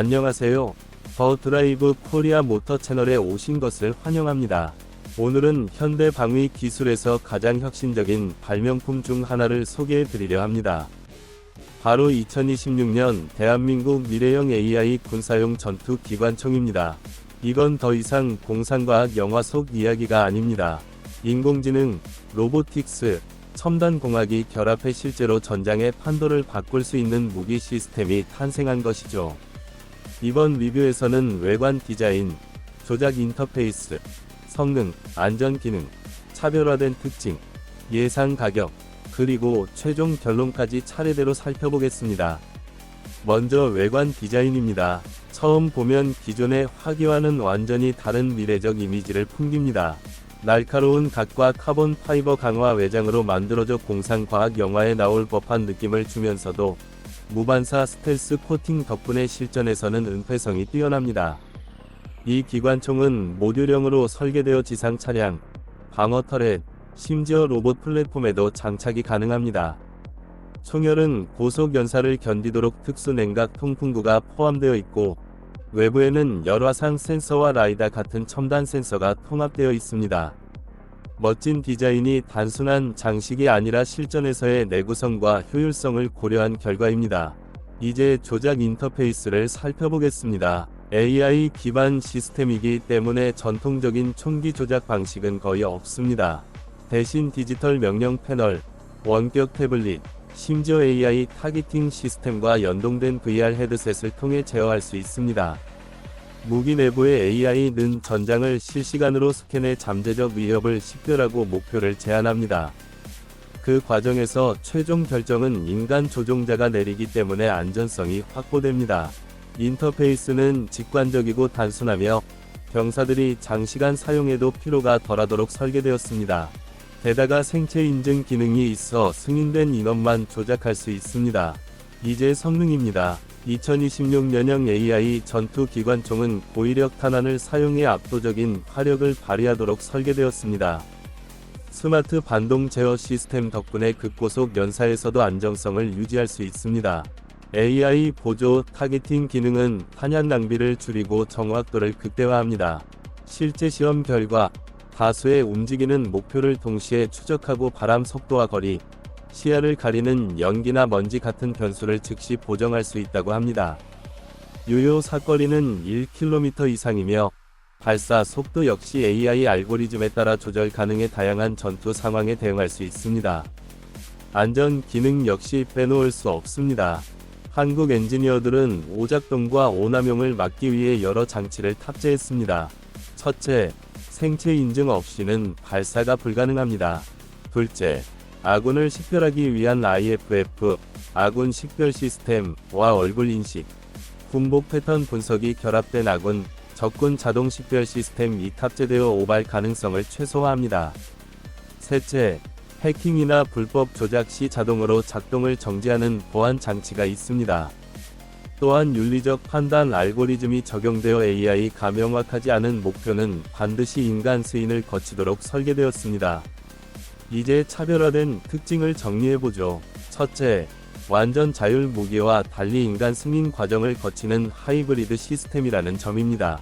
안녕하세요. 더 드라이브 코리아 모터 채널에 오신 것을 환영합니다. 오늘은 현대 방위 기술에서 가장 혁신적인 발명품 중 하나를 소개해 드리려 합니다. 바로 2026년 대한민국 미래형 AI 군사용 전투 기관총입니다. 이건 더 이상 공상과학 영화 속 이야기가 아닙니다. 인공지능, 로보틱스, 첨단 공학이 결합해 실제로 전장의 판도를 바꿀 수 있는 무기 시스템이 탄생한 것이죠. 이번 리뷰에서는 외관 디자인, 조작 인터페이스, 성능, 안전 기능, 차별화된 특징, 예상 가격, 그리고 최종 결론까지 차례대로 살펴보겠습니다. 먼저 외관 디자인입니다. 처음 보면 기존의 화기와는 완전히 다른 미래적 이미지를 풍깁니다. 날카로운 각과 카본 파이버 강화 외장으로 만들어져 공상과학 영화에 나올 법한 느낌을 주면서도 무반사 스텔스 코팅 덕분에 실전에서는 은폐성이 뛰어납니다. 이 기관총은 모듈형으로 설계되어 지상 차량, 방어 터렛, 심지어 로봇 플랫폼에도 장착이 가능합니다. 총열은 고속 연사를 견디도록 특수 냉각 통풍구가 포함되어 있고 외부에는 열화상 센서와 라이다 같은 첨단 센서가 통합되어 있습니다. 멋진 디자인이 단순한 장식이 아니라 실전에서의 내구성과 효율성을 고려한 결과입니다. 이제 조작 인터페이스를 살펴보겠습니다. AI 기반 시스템이기 때문에 전통적인 총기 조작 방식은 거의 없습니다. 대신 디지털 명령 패널, 원격 태블릿, 심지어 AI 타깃팅 시스템과 연동된 VR 헤드셋을 통해 제어할 수 있습니다. 무기 내부의 AI는 전장을 실시간으로 스캔해 잠재적 위협을 식별하고 목표를 제한합니다. 그 과정에서 최종 결정은 인간 조종자가 내리기 때문에 안전성이 확보됩니다. 인터페이스는 직관적이고 단순하며 병사들이 장시간 사용해도 피로가 덜하도록 설계되었습니다. 게다가 생체 인증 기능이 있어 승인된 인원만 조작할 수 있습니다. 이제 성능입니다. 2026 년형 AI 전투 기관총은 고위력 탄환을 사용해 압도적인 화력을 발휘하도록 설계되었습니다. 스마트 반동 제어 시스템 덕분에 극고속 연사에서도 안정성을 유지할 수 있습니다. AI 보조 타겟팅 기능은 탄약 낭비를 줄이고 정확도를 극대화합니다. 실제 시험 결과 다수의 움직이는 목표를 동시에 추적하고 바람 속도와 거리, 시야를 가리는 연기나 먼지 같은 변수를 즉시 보정할 수 있다고 합니다. 유효 사거리는 1km 이상이며 발사 속도 역시 AI 알고리즘에 따라 조절 가능해 다양한 전투 상황에 대응할 수 있습니다. 안전 기능 역시 빼놓을 수 없습니다. 한국 엔지니어들은 오작동과 오남용을 막기 위해 여러 장치를 탑재했습니다. 첫째, 생체 인증 없이는 발사가 불가능합니다. 둘째, 아군을 식별하기 위한 IFF, 아군 식별 시스템과 얼굴 인식, 군복 패턴 분석이 결합된 아군, 적군 자동 식별 시스템이 탑재되어 오발 가능성을 최소화합니다. 셋째, 해킹이나 불법 조작 시 자동으로 작동을 정지하는 보안 장치가 있습니다. 또한 윤리적 판단 알고리즘이 적용되어 AI 가 명확하지 않은 목표는 반드시 인간 스인을 거치도록 설계되었습니다. 이제 차별화된 특징을 정리해보죠. 첫째, 완전 자율 무기와 달리 인간 승인 과정을 거치는 하이브리드 시스템이라는 점입니다.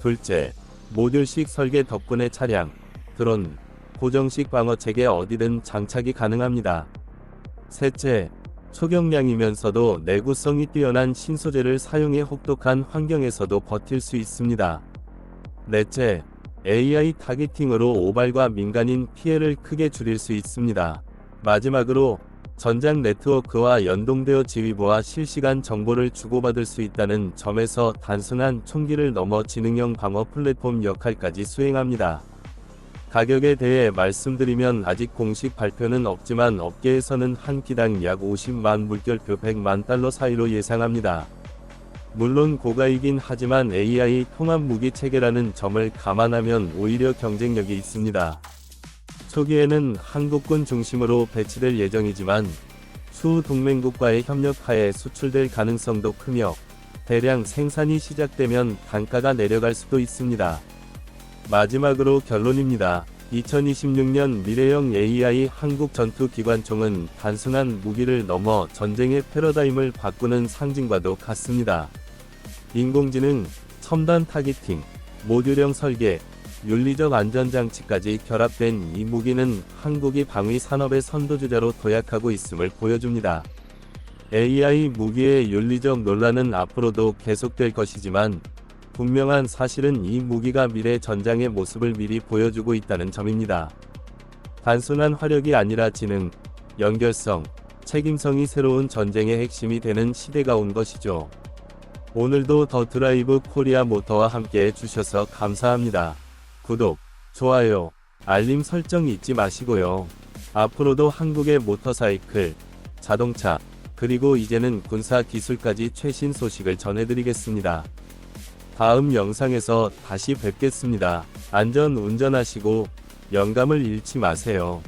둘째, 모듈식 설계 덕분에 차량, 드론, 고정식 방어 체계 어디든 장착이 가능합니다. 셋째, 초경량이면서도 내구성이 뛰어난 신소재를 사용해 혹독한 환경에서도 버틸 수 있습니다. 넷째, AI 타겟팅으로 오발과 민간인 피해를 크게 줄일 수 있습니다. 마지막으로 전장 네트워크와 연동되어 지휘부와 실시간 정보를 주고받을 수 있다는 점에서 단순한 총기를 넘어 지능형 방어 플랫폼 역할까지 수행합니다. 가격에 대해 말씀드리면 아직 공식 발표는 없지만 업계에서는 한 기당 약 50만 물결표 100만 달러 사이로 예상합니다. 물론 고가이긴 하지만 AI 통합 무기 체계라는 점을 감안하면 오히려 경쟁력이 있습니다. 초기에는 한국군 중심으로 배치될 예정이지만 추후 동맹국과의 협력하에 수출될 가능성도 크며 대량 생산이 시작되면 단가가 내려갈 수도 있습니다. 마지막으로 결론입니다. 2026년 미래형 AI 한국 전투 기관총은 단순한 무기를 넘어 전쟁의 패러다임을 바꾸는 상징과도 같습니다. 인공지능, 첨단 타깃팅, 모듈형 설계, 윤리적 안전장치까지 결합된 이 무기는 한국이 방위 산업의 선도주자로 도약하고 있음을 보여줍니다. AI 무기의 윤리적 논란은 앞으로도 계속될 것이지만 분명한 사실은 이 무기가 미래 전장의 모습을 미리 보여주고 있다는 점입니다. 단순한 화력이 아니라 지능, 연결성, 책임성이 새로운 전쟁의 핵심이 되는 시대가 온 것이죠. 오늘도 더 드라이브 코리아 모터와 함께 해주셔서 감사합니다. 구독, 좋아요, 알림 설정 잊지 마시고요. 앞으로도 한국의 모터사이클, 자동차, 그리고 이제는 군사 기술까지 최신 소식을 전해드리겠습니다. 다음 영상에서 다시 뵙겠습니다. 안전 운전하시고 영감을 잃지 마세요.